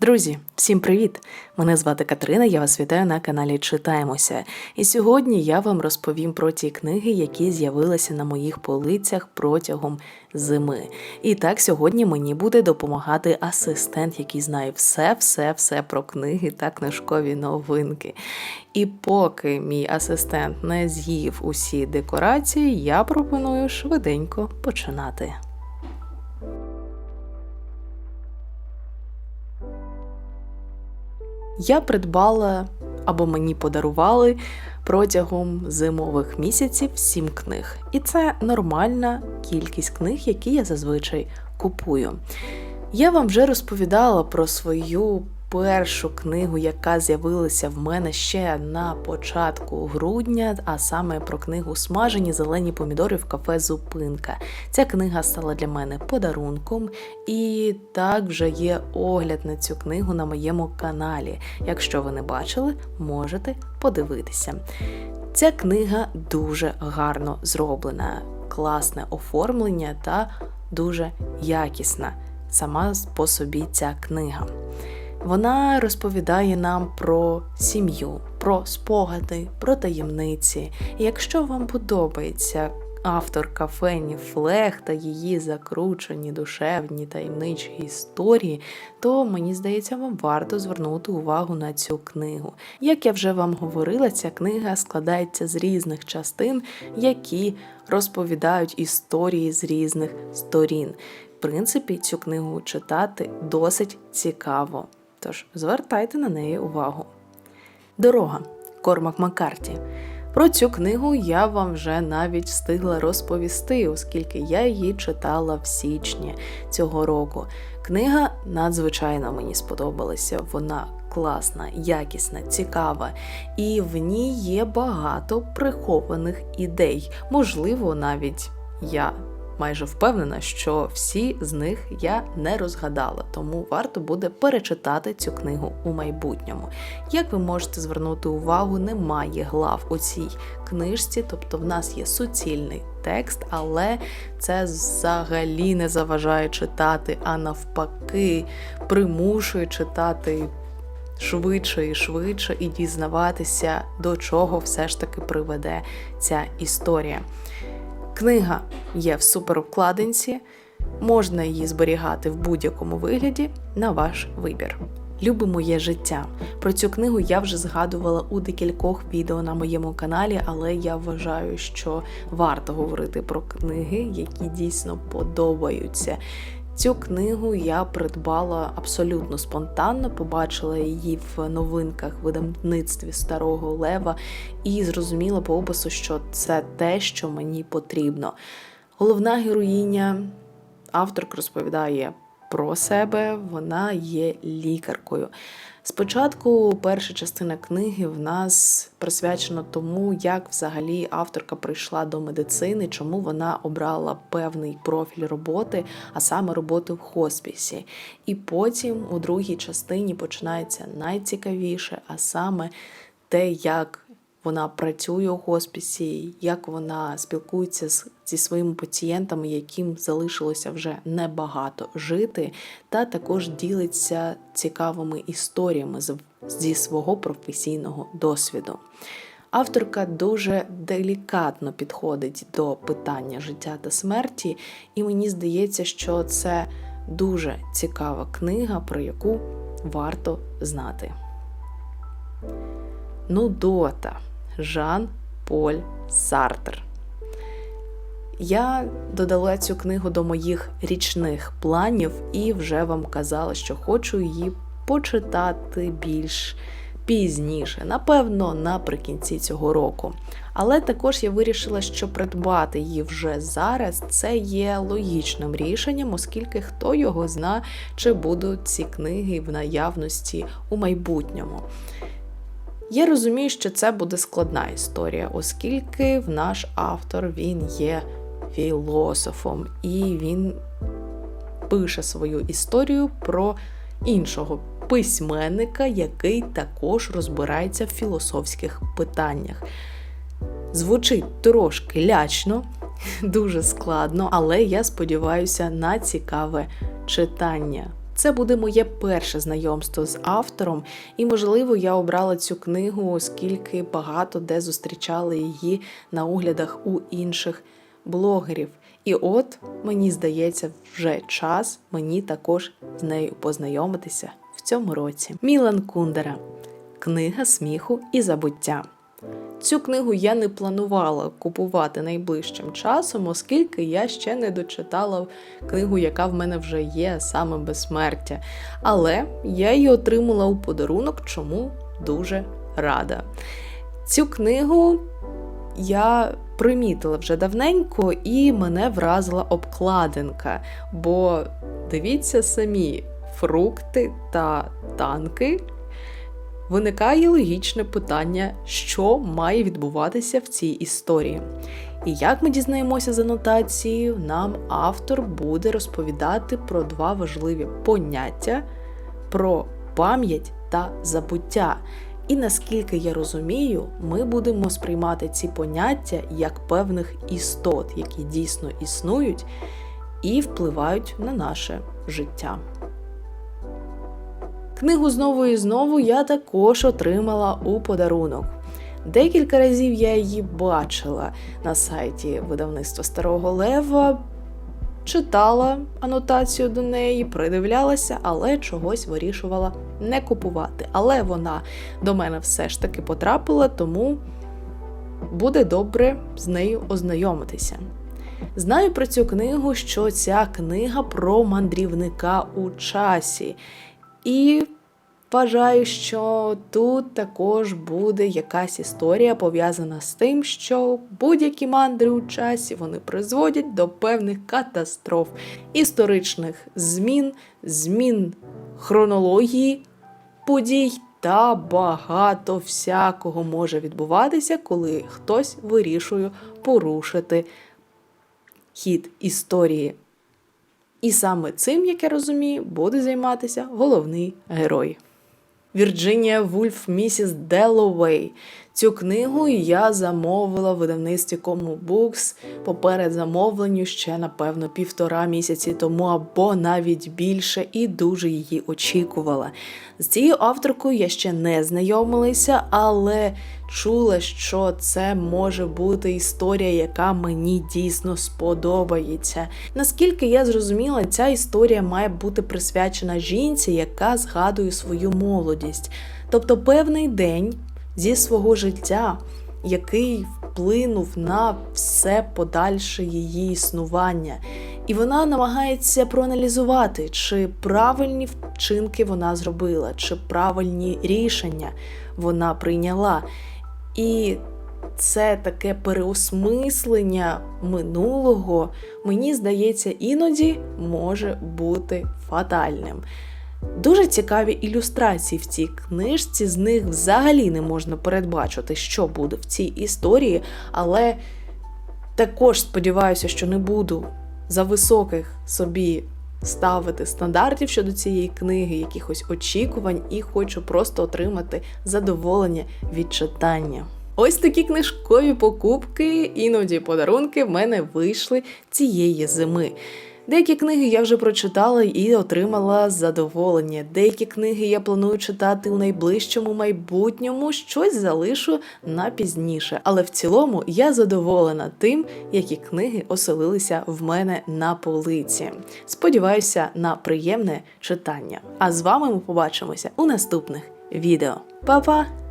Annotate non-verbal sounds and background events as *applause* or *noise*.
Друзі, всім привіт! Мене звати Катерина, я вас вітаю на каналі Читаємося. І сьогодні я вам розповім про ті книги, які з'явилися на моїх полицях протягом зими. І так сьогодні мені буде допомагати асистент, який знає все, все, все про книги та книжкові новинки. І поки мій асистент не з'їв усі декорації, я пропоную швиденько починати. Я придбала або мені подарували протягом зимових місяців сім книг. І це нормальна кількість книг, які я зазвичай купую. Я вам вже розповідала про свою першу книгу, яка з'явилася в мене ще на початку грудня, а саме про книгу Смажені зелені помідори в кафе Зупинка. Ця книга стала для мене подарунком, і так вже є огляд на цю книгу на моєму каналі. Якщо ви не бачили, можете подивитися. Ця книга дуже гарно зроблена, класне оформлення та дуже якісна. Сама по собі ця книга. Вона розповідає нам про сім'ю, про спогади, про таємниці. І якщо вам подобається авторка Фенні Флег та її закручені душевні таємничі історії, то мені здається, вам варто звернути увагу на цю книгу. Як я вже вам говорила, ця книга складається з різних частин, які розповідають історії з різних сторін. В принципі, цю книгу читати досить цікаво. Тож звертайте на неї увагу. Дорога Кормак Маккарті. Про цю книгу я вам вже навіть встигла розповісти, оскільки я її читала в січні цього року. Книга надзвичайно мені сподобалася. Вона класна, якісна, цікава, і в ній є багато прихованих ідей. Можливо, навіть я майже впевнена, що всі з них я не розгадала, тому варто буде перечитати цю книгу у майбутньому. Як ви можете звернути увагу, немає глав у цій книжці, тобто в нас є суцільний текст, але це взагалі не заважає читати, а навпаки, примушує читати. Швидше і швидше і дізнаватися, до чого все ж таки приведе ця історія. Книга є в суперобкладинці, можна її зберігати в будь-якому вигляді на ваш вибір. Люби моє життя. Про цю книгу я вже згадувала у декількох відео на моєму каналі, але я вважаю, що варто говорити про книги, які дійсно подобаються. Цю книгу я придбала абсолютно спонтанно, побачила її в новинках в видавництві Старого Лева і зрозуміла по опису, що це те, що мені потрібно. Головна героїня, авторка розповідає про себе, вона є лікаркою. Спочатку перша частина книги в нас присвячена тому, як взагалі авторка прийшла до медицини, чому вона обрала певний профіль роботи, а саме роботи в хоспісі. І потім у другій частині починається найцікавіше, а саме те, як вона працює у хоспісі, як вона спілкується з, зі своїми пацієнтами, яким залишилося вже небагато жити, та також ділиться цікавими історіями зі свого професійного досвіду. Авторка дуже делікатно підходить до питання життя та смерті, і мені здається, що це дуже цікава книга, про яку варто знати. Нудота. Жан Поль Сартер. Я додала цю книгу до моїх річних планів і вже вам казала, що хочу її почитати більш пізніше, напевно, наприкінці цього року. Але також я вирішила, що придбати її вже зараз це є логічним рішенням, оскільки хто його зна, чи будуть ці книги в наявності у майбутньому. Я розумію, що це буде складна історія, оскільки в наш автор він є філософом, і він пише свою історію про іншого письменника, який також розбирається в філософських питаннях. Звучить трошки лячно, *laughs* дуже складно, але я сподіваюся на цікаве читання Це буде моє перше знайомство з автором, і, можливо, я обрала цю книгу, оскільки багато де зустрічали її на оглядах у інших блогерів. І от мені здається, вже час мені також з нею познайомитися в цьому році. Мілан Кундера Книга сміху і забуття. Цю книгу я не планувала купувати найближчим часом, оскільки я ще не дочитала книгу, яка в мене вже є, саме безсмертя. Але я її отримала у подарунок, чому дуже рада. Цю книгу я примітила вже давненько, і мене вразила обкладинка. Бо дивіться самі, фрукти та танки. Виникає логічне питання, що має відбуватися в цій історії. І як ми дізнаємося з анотації, нам автор буде розповідати про два важливі поняття: про пам'ять та забуття. І наскільки я розумію, ми будемо сприймати ці поняття як певних істот, які дійсно існують і впливають на наше життя. Книгу знову і знову я також отримала у подарунок. Декілька разів я її бачила на сайті видавництва Старого Лева, читала анотацію до неї, придивлялася, але чогось вирішувала не купувати. Але вона до мене все ж таки потрапила, тому буде добре з нею ознайомитися. Знаю про цю книгу, що ця книга про мандрівника у часі. І вважаю, що тут також буде якась історія пов'язана з тим, що будь-які мандри у часі вони призводять до певних катастроф, історичних змін, змін хронології подій. Та багато всякого може відбуватися, коли хтось вирішує порушити хід історії. І саме цим, як я розумію, буде займатися головний герой. Вірджинія Вульф Місіс Деловей. Цю книгу я замовила в видавництві Кому Books поперед замовленню ще, напевно, півтора місяці тому або навіть більше, і дуже її очікувала. З цією авторкою я ще не знайомилася, але чула, що це може бути історія, яка мені дійсно сподобається. Наскільки я зрозуміла, ця історія має бути присвячена жінці, яка згадує свою молодість. Тобто певний день зі свого життя, який вплинув на все подальше її існування. І вона намагається проаналізувати, чи правильні вчинки вона зробила, чи правильні рішення вона прийняла. І це таке переосмислення минулого, мені здається, іноді може бути фатальним. Дуже цікаві ілюстрації в цій книжці, з них взагалі не можна передбачити, що буде в цій історії, але також сподіваюся, що не буду за високих собі ставити стандартів щодо цієї книги, якихось очікувань, і хочу просто отримати задоволення від читання. Ось такі книжкові покупки, іноді подарунки в мене вийшли цієї зими. Деякі книги я вже прочитала і отримала задоволення. Деякі книги я планую читати у найближчому майбутньому, щось залишу на пізніше. Але в цілому я задоволена тим, які книги оселилися в мене на полиці. Сподіваюся на приємне читання. А з вами ми побачимося у наступних відео. Па-па!